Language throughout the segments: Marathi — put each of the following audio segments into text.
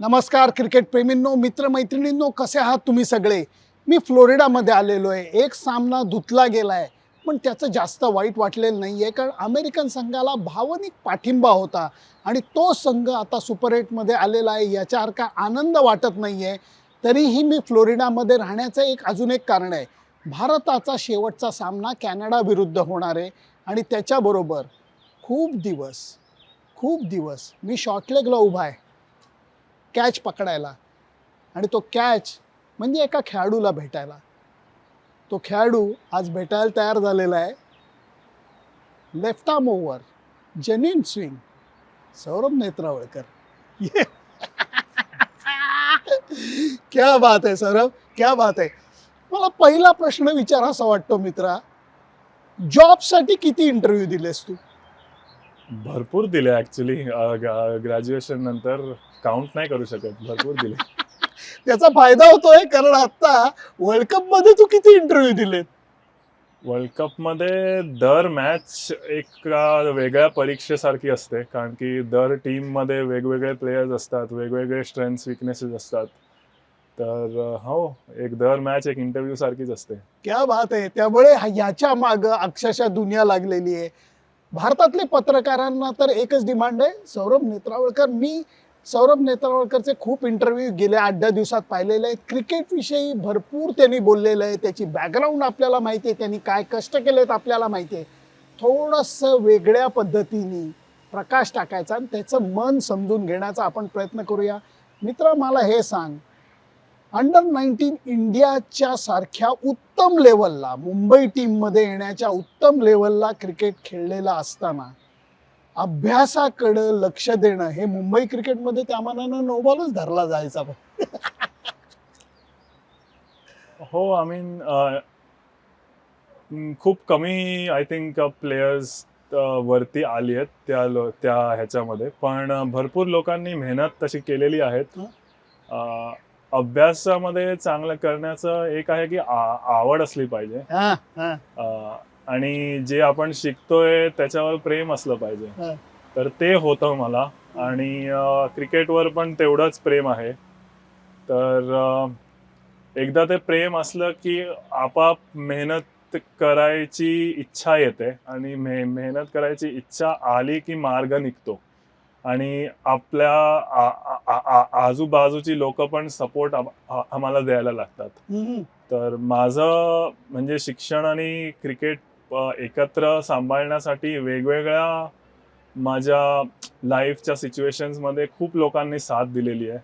नमस्कार क्रिकेट प्रेमींनो मित्रमैत्रिणींनो कसे आहात तुम्ही सगळे? मी फ्लोरिडामध्ये आलेलो आहे. एक सामना धुतला गेला आहे पण त्याचं जास्त वाईट वाटलेलं नाही आहे कारण अमेरिकन संघाला भावनिक पाठिंबा होता आणि तो संघ आता सुपर एटमध्ये आलेला आहे. याच्यासारखा आनंद वाटत नाही आहे तरीही मी फ्लोरिडामध्ये राहण्याचं एक अजून एक कारण आहे. भारताचा शेवटचा सामना कॅनडा विरुद्ध होणार आहे आणि त्याच्याबरोबर खूप दिवस खूप दिवस मी शॉर्टलेगला उभा आहे. कॅच पकडायला. आणि तो कॅच म्हणजे एका खेळाडूला भेटायला. तो खेळाडू आज भेटायला तयार झालेला आहे. Left arm over genuine swing Saurabh Netravalkar. ये. क्या बात आहे सौरभ क्या बात आहे मला पहिला प्रश्न विचारासा वाटतो मित्रा जॉबसाठी किती इंटरव्ह्यू दिलेस तू? भरपूर दिले ऍक्च्युली ग्रॅज्युएशन नंतर काउंट नाही करू शकत. भरपूर दिले. त्याचा फायदा होतोय कारण आता वर्ल्ड कपमध्ये तू किती इंटरव्ह्यू दिलेत? वर्ल्ड कपमध्ये दर मॅच एक वेगळ्या परीक्षेसारखी असते. कारण की दर टीममध्ये वेगवेगळे प्लेयर्स असतात वेगवेगळे स्ट्रेंथ्स विकनेसेस असतात. तर हो एक दर मॅच एक इंटरव्ह्यू सारखीच असते. क्या बात आहे. त्यामुळे ह्याच्या माग अक्षरशः दुनिया लागलेली आहे. भारतातले पत्रकारांना तर एकच डिमांड आहे. सौरभ नेत्रावळकर. मी सौरभ नेत्रावळकरचे खूप इंटरव्ह्यू गेल्या आठ दहा दिवसात पाहिलेले आहेत. क्रिकेटविषयी भरपूर त्यांनी बोललेलं आहे. त्याची बॅकग्राऊंड आपल्याला माहिती आहे. त्यांनी काय कष्ट केलेत आपल्याला माहिती आहे. थोडंसं वेगळ्या पद्धतीने प्रकाश टाकायचा आणि त्याचं मन समजून घेण्याचा आपण प्रयत्न करूया. मित्र मला हे सांग. अंडर नाईन्टीन इंडियाच्या सारख्या उत्तम लेवलला मुंबई टीममध्ये येण्याच्या उत्तम लेवलला क्रिकेट खेळलेला असताना अभ्यासाकडं लक्ष देणं हे मुंबई क्रिकेटमध्ये त्या मानानं नोबॉलच धरला जायचा. हो आय मीन खूप कमी आय थिंक प्लेयर्स वरती आली आहेत त्या लो- त्या ह्याच्यामध्ये. पण अ, भरपूर लोकांनी मेहनत तशी केलेली आहेत. अभ्यासामध्ये चांगलं करण्याचं एक आहे की आवड असली पाहिजे. अ, आणि जे आपण शिकतोय त्याच्यावर प्रेम असलं पाहिजे. हं. तर ते होतं मला. आणि अ, क्रिकेटवर पण तेवढंच प्रेम आहे. तर अ, एकदा ते प्रेम असलं की आपाप मेहनत करायची इच्छा येते. आणि मे मेहनत करायची इच्छा आली की मार्ग निघतो. आणि आपल्या आजूबाजूची लोक पण सपोर्ट आम्हाला द्यायला लागतात. तर माझं म्हणजे शिक्षण आणि क्रिकेट एकत्र सांभाळण्यासाठी वेगवेगळ्या माझ्या लाईफच्या सिच्युएशन्समध्ये खूप लोकांनी साथ दिलेली आहे.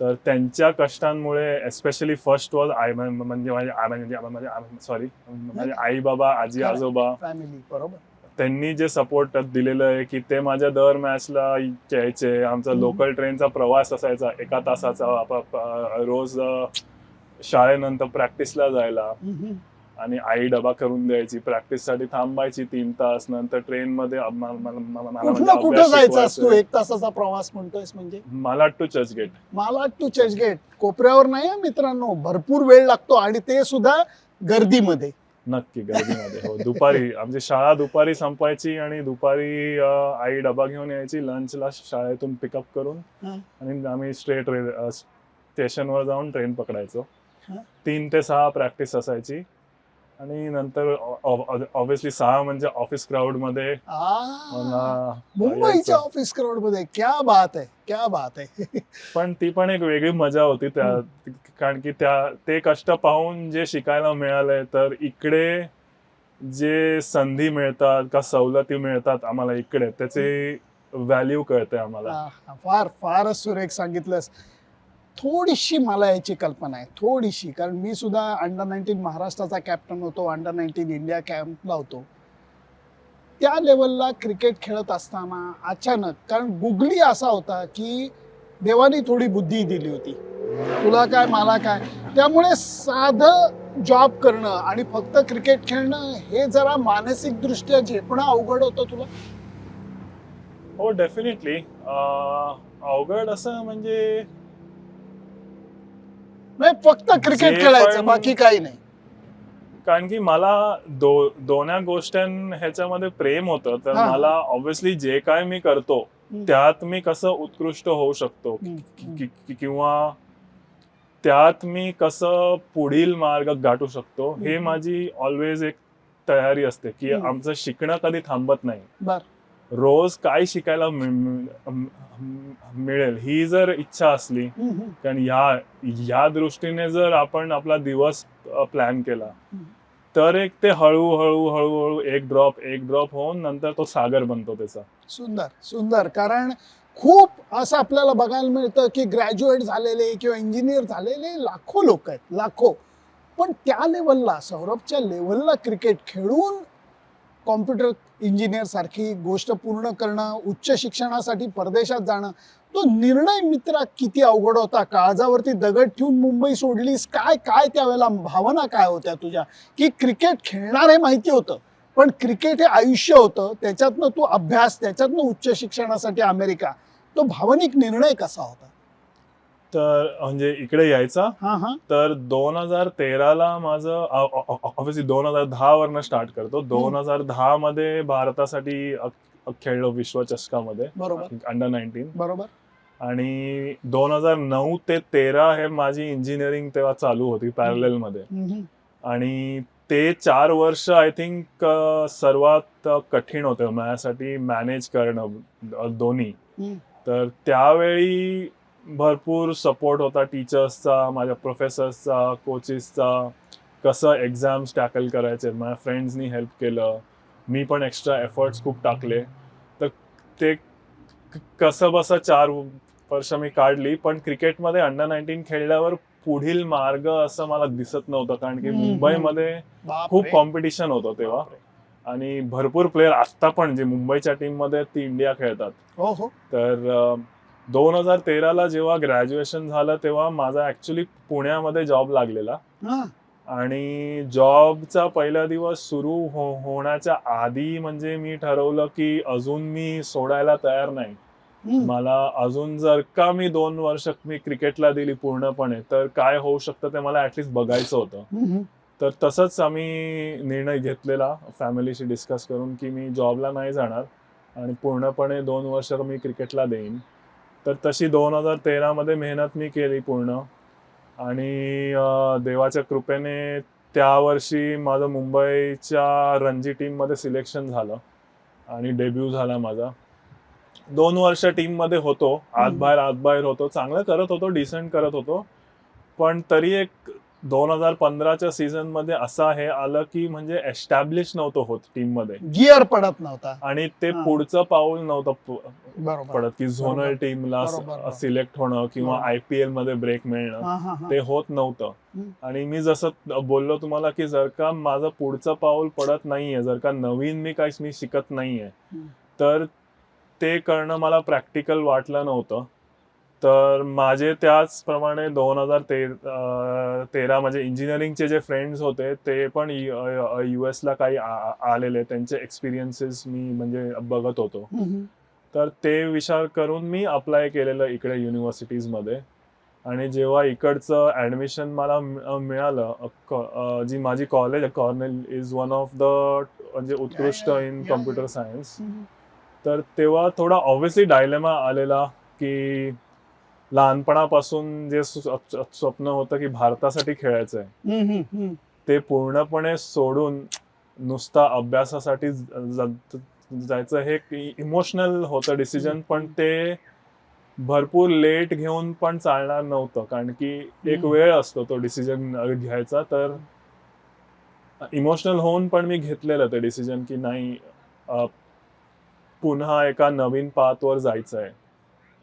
तर त्यांच्या कष्टांमुळे एस्पेशली फर्स्ट वॉज आई म्हणजे माझे आई- म्हणजे म्हणजे सॉरी माझे आई बाबा आजी. आजोबा फॅमिली बरोबर त्यांनी जे सपोर्ट दिलेलं आहे की ते माझ्या दर मॅचला यायचे. आमचा. लोकल ट्रेनचा प्रवास असायचा एका तासाचा रोज शाळेनंतर प्रॅक्टिसला जायला. आणि आई डबा करून द्यायची प्रॅक्टिससाठी थांबायची तीन तास. नंतर ट्रेन मध्ये म्हणजे कुठं जायचं असतो. एक तासाचा प्रवास म्हणतोयस म्हणजे? मला टू चर्चगेट. मला टू चर्चगेट. कोपऱ्यावर नाही मित्रांनो. भरपूर वेळ लागतो आणि ते सुद्धा गर्दीमध्ये. नक्की गर्दीमध्ये हो दुपारी आमची शाळा दुपारी संपायची आणि दुपारी अ, आई डबा घेऊन यायची लंचला शाळेतून पिकअप करून हा. आणि आम्ही स्ट्रेट स्टेशनवर जाऊन ट्रेन पकडायचो हा. तीन ते सहा प्रॅक्टिस असायची आणि नंतर ऑब्विसली सहा म्हणजे ऑफिस क्राऊडमध्ये मुंबईच्या. ऑफिस क्राऊडमध्ये क्या बात आहे क्या बात आहे. पण ती पण एक वेगळी मजा होती त्या कारण की त्या ते कष्ट पाहून जे शिकायला मिळालंय तर इकडे जे संधी मिळतात का सवलती मिळतात आम्हाला इकडे त्याची व्हॅल्यू कळते आम्हाला. फार फारच सुरेख सांगितलंस. थोडीशी मला याची कल्पना आहे थोडीशी. कारण मी सुद्धा अंडर नाईन्टीन महाराष्ट्राचा कॅप्टन होतो अंडर नाईन्टीन इंडिया कॅम्पला होतो. त्या लेवलला क्रिकेट खेळत असताना अचानक कारण गुगली असा होता की देवानी थोडी बुद्धी दिली होती. तुला काय मला काय? त्यामुळे साधं जॉब करणं आणि फक्त क्रिकेट खेळणं हे जरा मानसिक दृष्ट्या झेपणं अवघड होतं तुला? हो डेफिनेटली अवघड असं म्हणजे नाही फक्त क्रिकेट जे खेळायचं पण- बाकी काही नाही कारण की मला दो दोन्या गोष्टीं ह्याच्यामध्ये प्रेम होतं तर हा. मला ऑब्विसली जे काय मी करतो हम्म. त्यात मी कसं उत्कृष्ट होऊ शकतो हम्म, कि- हम्म. कि- कि- किंवा त्यात मी कसं पुढील मार्ग गाठू शकतो हे हम्म. माझी ऑलवेज एक तयारी असते की हम्म. आमचं शिकणं कधी थांबत नाही बर रोज काय शिकायला मिळ- मिळ- मिळेल ही जर इच्छा असली. कारण या या दृष्टीने जर आपण आपला दिवस प्लॅन केला. तर एक ते हळूहळू हळूहळू एक ड्रॉप एक ड्रॉप होऊन नंतर तो सागर बनतो त्याचा सुंदर सुंदर कारण खूप असं आपल्याला बघायला मिळतं की ग्रॅज्युएट झालेले किंवा इंजिनियर झालेले लाखो लोक आहेत लाखो पण त्या लेवलला सौरभच्या लेवलला क्रिकेट खेळून कॉम्प्युटर इंजिनियर सारखी गोष्ट पूर्ण करणं उच्च शिक्षणासाठी परदेशात जाणं तो निर्णय मित्रा किती अवघड होता. काळजावरती दगड ठेवून मुंबई सोडलीस काय काय त्यावेळेला भावना काय होत्या तुझ्या? की क्रिकेट खेळणार हे माहिती होतं पण क्रिकेट हे आयुष्य होतं त्याच्यातनं तू अभ्यास त्याच्यातनं उच्च शिक्षणासाठी अमेरिका. तो भावनिक निर्णय कसा होता? तर म्हणजे इकडे यायचा. हा हा. तर दोन हजार तेराला माझं ऑब्विसली दोन हजार दहा वरनं स्टार्ट करतो. दोन हजार दहा मध्ये भारतासाठी अ- खेळलो विश्वचषकामध्ये बरोबर. अंडर नाईन्टीन बरोबर. आणि दोन हजार नऊ ते तेरा हे माझी इंजिनिअरिंग तेव्हा चालू होती पॅरलेल मध्ये. हम्म. आणि ते चार वर्ष आय थिंक सर्वात कठीण होते माझ्यासाठी मॅनेज करणं अ, दोन्ही. हम्म. तर त्यावेळी भरपूर सपोर्ट होता टीचर्सचा माझ्या प्रोफेसर्सचा कोचेसचा कसं एक्झाम्स टॅकल करायचे माझ्या फ्रेंड्सनी हेल्प केलं मी पण एक्स्ट्रा एफर्ट्स खूप टाकले तर ते कसं बसं चार वर्ष मी काढली पण क्रिकेटमध्ये अंडर नाईन्टीन खेळल्यावर पुढील मार्ग असं मला दिसत नव्हतं कारण की. मुंबईमध्ये. खूप कॉम्पिटिशन होतं तेव्हा. आणि भरपूर प्लेअर आता पण जे मुंबईच्या टीममध्ये ती इंडिया खेळतात हो हो तर दोन हजार तेराला जेव्हा ग्रॅज्युएशन झालं तेव्हा माझा ऍक्च्युली पुण्यामध्ये जॉब लागलेला. आणि जॉबचा पहिला दिवस सुरू हो होण्याच्या आधी म्हणजे मी ठरवलं की अजून मी सोडायला तयार नाही. मला अजून जर का मी दोन वर्ष मी क्रिकेटला दिली पूर्णपणे तर काय होऊ शकतं ते मला ऍटलिस्ट बघायचं होतं. तर तसंच आम्ही निर्णय घेतलेला फॅमिलीशी डिस्कस करून की मी जॉबला नाही जाणार आणि पूर्णपणे दोन वर्ष मी क्रिकेटला देईन. तर तशी दोन हजार तेरामध्ये मेहनत मी केली पूर्ण. आणि देवाच्या कृपेने त्या वर्षी माझं मुंबईच्या रणजी टीममध्ये सिलेक्शन झालं. आणि डेब्यू झाला माझा. दोन वर्ष टीममध्ये होतो. आत बाहेर आत बाहेर होतो. चांगलं करत होतो डिसेंट करत होतो. पण तरी एक दोन हजार पंधराच्या सीझनमध्ये असं हे आलं की म्हणजे एस्टॅब्लिश नव्हतं होत टीममध्ये गिअर पडत नव्हता आणि ते. पुढचं पाऊल नव्हतं पडत की झोनल. टीमला. सिलेक्ट होणं किंवा बरोबर. आय पी एलमध्ये ब्रेक मिळणं ते होत नव्हतं. आणि मी जसं बोललो तुम्हाला की जर का माझं पुढचं पाऊल पडत नाहीये जर का नवीन मी काहीच मी शिकत नाहीये. तर ते करणं मला प्रॅक्टिकल वाटलं नव्हतं तर माझे त्याचप्रमाणे दोन हजार ते तेरा म्हणजे इंजिनिअरिंगचे जे फ्रेंड्स होते ते पण यू एसला काही आलेले त्यांचे एक्सपिरियन्सेस मी म्हणजे बघत होतो. तर ते विचार करून मी अप्लाय केलेलं इकडे युनिव्हर्सिटीजमध्ये आणि जेव्हा इकडचं ॲडमिशन मला मिळालं जी माझी college Cornell is one of the म्हणजे उत्कृष्ट इन कम्प्युटर. सायन्स. तर तेव्हा थोडा ऑब्व्हियसली डायलेमा आलेला की लहानपणापासून जे स्व- स्व- स्वप्न होतं की भारतासाठी खेळायचं आहे. ते पूर्णपणे सोडून नुसता अभ्यासासाठी जायचं हे इमोशनल होतं डिसिजन पण ते भरपूर लेट घेऊन पण चालणार नव्हतं कारण की एक. वेळ असतो तो डिसिजन घ्यायचा तर इमोशनल होऊन पण मी घेतलेलं ते डिसिजन की नाही पुन्हा एका नवीन पाथवर जायचं आहे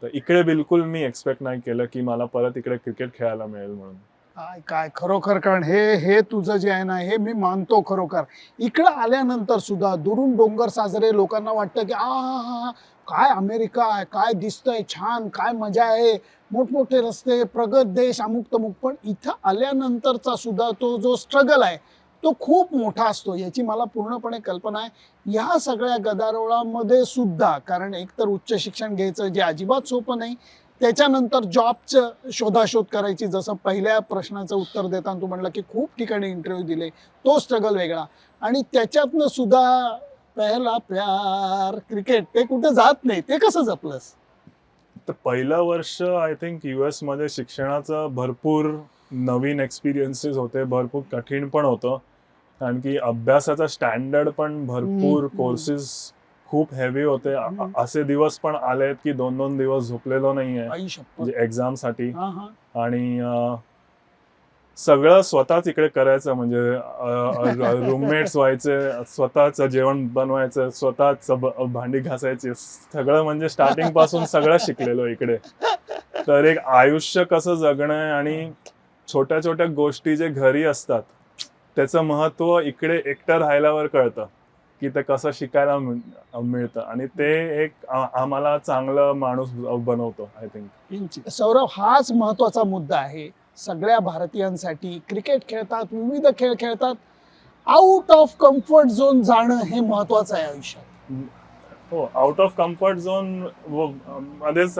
तर इकडे बिलकुल मी एक्सपेक्ट नाही केलं की मला परत इकडे क्रिकेट खेळायला मिळेल म्हणून. काय काय खरोखर कारण हे हे तुझं जे आहे ना हे मी मानतो खरोखर. इकडं आल्यानंतर सुद्धा दुरून डोंगर साजरे लोकांना वाटतं की आ हा, हा, हा, काय अमेरिका आहे काय दिसतंय छान काय मजा आहे मोठमोठे रस्ते प्रगत देश अमुक तमुक पण इथं आल्यानंतरचा सुद्धा तो जो स्ट्रगल आहे तो खूप मोठा असतो याची मला पूर्णपणे कल्पना आहे. या सगळ्या गदारोळामध्ये सुद्धा कारण एकतर उच्च शिक्षण घ्यायचं जे अजिबात सोपं नाही त्याच्यानंतर जॉबचं शोधाशोध करायची जसं पहिल्या प्रश्नाचं उत्तर देताना तू म्हणलं की खूप ठिकाणी इंटरव्ह्यू दिले तो स्ट्रगल वेगळा. आणि त्याच्यातनं सुद्धा पहिला प्यार क्रिकेट ते कुठे जात नाही ते कसं जपलंस? तर पहिलं वर्ष आय थिंक यू एसमध्ये शिक्षणाचं भरपूर नवीन एक्सपिरियन्सेस होते भरपूर कठीण पण होतं. कारण की अभ्यासाचा स्टँडर्ड पण भरपूर. कोर्सेस खूप हेवी होते. असे दिवस पण आलेत की दोन दोन दिवस झोपलेलो नाहीये. शपथ म्हणजे एक्झामसाठी आणि सगळं स्वतःच इकडे करायचं. म्हणजे रूममेट्स व्हायचे स्वतःच जेवण बनवायचं स्वतःच भांडी घासायची. सगळं म्हणजे स्टार्टिंगपासून सगळं शिकलेलो इकडे. तर एक आयुष्य कसं जगणं आणि छोट्या छोट्या गोष्टी जे घरी असतात त्याचं महत्त्व इकडे एकटं राहिल्यावर कळतं की ते कसं शिकायला मिळ- मिळतं. आणि ते एक आम्हाला चांगलं माणूस बनवतो आय थिंक सौरभ हाच महत्त्वाचा मुद्दा आहे. सगळ्या भारतीयांसाठी क्रिकेट खेळतात विविध खेळ खेळतात. आउट ऑफ कम्फर्ट झोन जाणं हे महत्वाचं आहे आयुष्यात. हो आउट ऑफ कम्फर्ट झोन मध्येच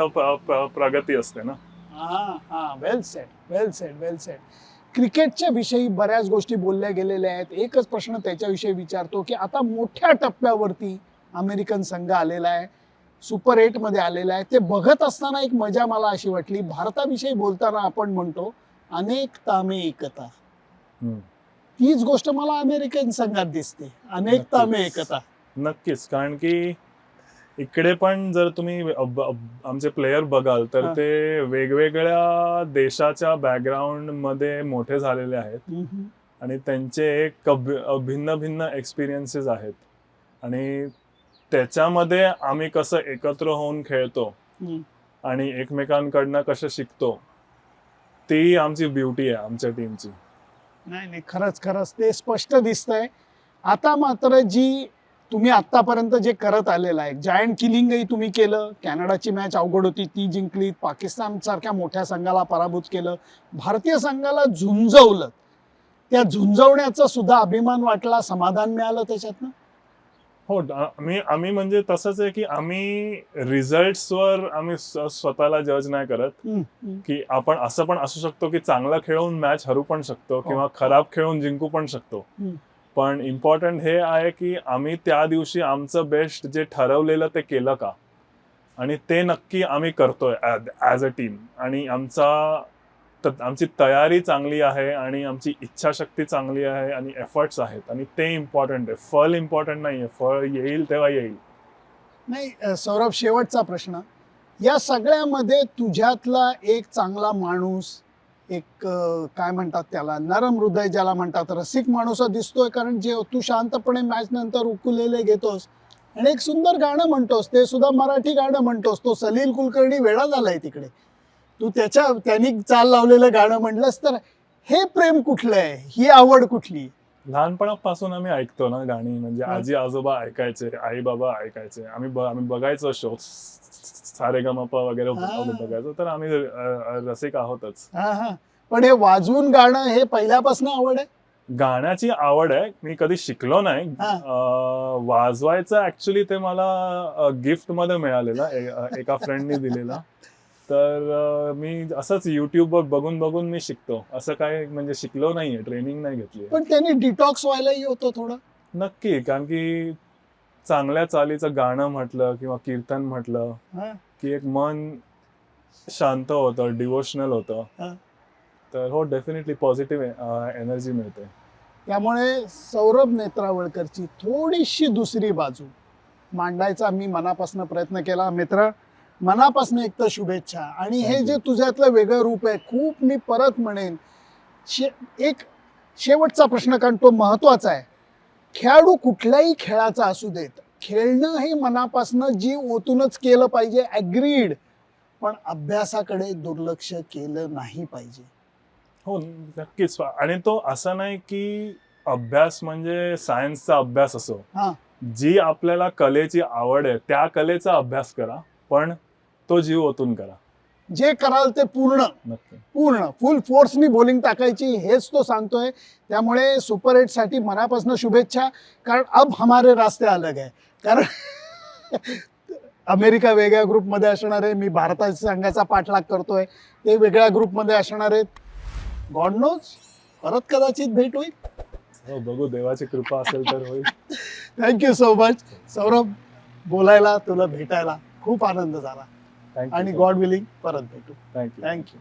प्रगती असते ना. हा हा. Well set well set well set क्रिकेटच्या विषयी बऱ्याच गोष्टी बोलल्या गेलेल्या आहेत. एकच प्रश्न त्याच्याविषयी विचारतो की आता मोठ्या टप्प्यावरती अमेरिकन संघ आलेला आहे सुपर एटमध्ये आलेला आहे. ते बघत असताना एक मजा मला अशी वाटली भारताविषयी बोलताना आपण म्हणतो अनेकता में एकता. तीच गोष्ट मला अमेरिकन संघात दिसते अनेकता में नक्कीच. एकता. नक्कीच. कारण की इकडे पण जर तुम्ही आमचे प्लेयर बघाल तर. ते वेगवेगळ्या देशाच्या बॅकग्राऊंडमध्ये मोठे झालेले आहेत. आणि त्यांचे एक भिन्न भिन्न एक्सपिरियन्सेस आहेत आणि त्याच्यामध्ये आम्ही कसं एकत्र होऊन खेळतो. आणि एकमेकांकडनं कसं शिकतो ती आमची ब्युटी आहे आमच्या टीमची नाही नाही खरंच खरंच ते स्पष्ट दिसतंय आता मात्र जी तुम्ही आतापर्यंत जे करत आलेलं आहे जायंट किलिंगही तुम्ही केलं कॅनडाची मॅच अवघड होती ती जिंकली पाकिस्तान सारख्या मोठ्या संघाला पराभूत केलं भारतीय संघाला झुंजवलं. त्या झुंजवण्याचा सुद्धा अभिमान वाटला समाधान मिळालं त्याच्यातनं? हो आम्ही आम्ही म्हणजे तसंच आहे की आम्ही रिझल्ट्सवर आम्ही स्व- स्वतःला जज नाही करत. की आपण असं पण असू शकतो की चांगलं खेळून मॅच हरू पण शकतो किंवा खराब खेळून जिंकू पण शकतो. पण इम्पॉर्टंट हे आहे की आम्ही त्या दिवशी आमचं बेस्ट जे ठरवलेलं ते केलं का? आणि ते नक्की आम्ही करतोय ॲज अ टीम आणि आमचा आमची तयारी चांगली आहे आणि आमची इच्छाशक्ती चांगली आहे आणि एफर्ट्स आहेत. आणि ते इम्पॉर्टंट आहे. फळ इम्पॉर्टंट नाही आहे फळ येईल तेव्हा येईल. नाही सौरभ शेवटचा प्रश्न. या सगळ्यामध्ये तुझ्यातला एक चांगला माणूस एक काय म्हणतात त्याला नरम हृदय ज्याला म्हणतात. रसिक माणूस दिसतोय कारण जे तू शांतपणे मॅच नंतर उकुलेले घेतोस. आणि एक सुंदर गाणं म्हणतोस ते सुद्धा मराठी गाणं म्हणतोस. तो सलील कुलकर्णी वेळा झालाय तिकडे. तू त्याच्या त्यांनी चाल लावलेलं गाणं म्हणलंस तर हे प्रेम कुठलं आहे ही आवड कुठली? लहानपणापासून आम्ही ऐकतो ना गाणी. म्हणजे. आजी आजोबा ऐकायचे आई बाबा ऐकायचे. आम्ही आम्ही बघायचो शो. सारे गमप वगैरे. बघायचो तर आम्ही रसिक आहोतच. हा हा. पण हे वाजवून गाणं हे पहिल्यापासून आवड आहे? गाण्याची आवड आहे. मी कधी शिकलो नाही. वाजवायचं ऍक्च्युली ते मला गिफ्टमध्ये मिळालेलं एका फ्रेंडनी दिलेला. तर मी असंच युट्यूब वर बघून बघून मी शिकतो. असं काय म्हणजे शिकलो नाहीये ट्रेनिंग नाही घेतली पण त्यांनी डिटॉक्स व्हायलाही होतं थोडं. नक्की कारण की चांगल्या चालीचं गाणं म्हटलं किंवा कीर्तन म्हटलं हा. की एक मन शांत होतं डिवोशनल होतं हा. तर हो डेफिनेटली पॉझिटिव्ह एनर्जी मिळते त्यामुळे सौरभ नेत्रावळकरची थोडीशी दुसरी बाजू मांडायचा मी मनापासून प्रयत्न केला मित्र मनापासून एक तर शुभेच्छा आणि हे Thank जे you. तुझ्यातलं वेगळं रूप आहे खूप मी परत म्हणेन शे एक शेवटचा प्रश्न कारण तो महत्त्वाचा आहे खेळाडू कुठल्याही खेळाचा असू देत खेळणं हे मनापासून जीव ओतूनच केलं पाहिजे ॲग्रीड पण अभ्यासाकडे दुर्लक्ष केलं नाही पाहिजे. हो नक्कीच. आणि तो असा नाही की अभ्यास म्हणजे सायन्सचा अभ्यास असो. हा. जी आपल्याला कलेची आवड आहे त्या कलेचा अभ्यास करा पण तो जीव ओतून करा. जे कराल ते पूर्ण. पूर्ण. फुल फोर्सनी बॉलिंग टाकायची हेच तो सांगतोय. त्यामुळे सुपर एटसाठी मनापासून शुभेच्छा. कारण अब हमारे रास्ते अलग आहे कारण अमेरिका वेगळ्या ग्रुपमध्ये असणार आहे. मी भारताच्या संघाचा पाठलाग करतोय. ते वेगळ्या ग्रुपमध्ये असणार आहेत. गॉड नोज परत कदाचित भेट होईल. हो, बघू. देवाची कृपा असेल तर होईल. थँक्यू सो मच सौरभ बोलायला तुला भेटायला खूप आनंद झाला. आणि गॉड विलिंग परत भेटू. Thank you thank you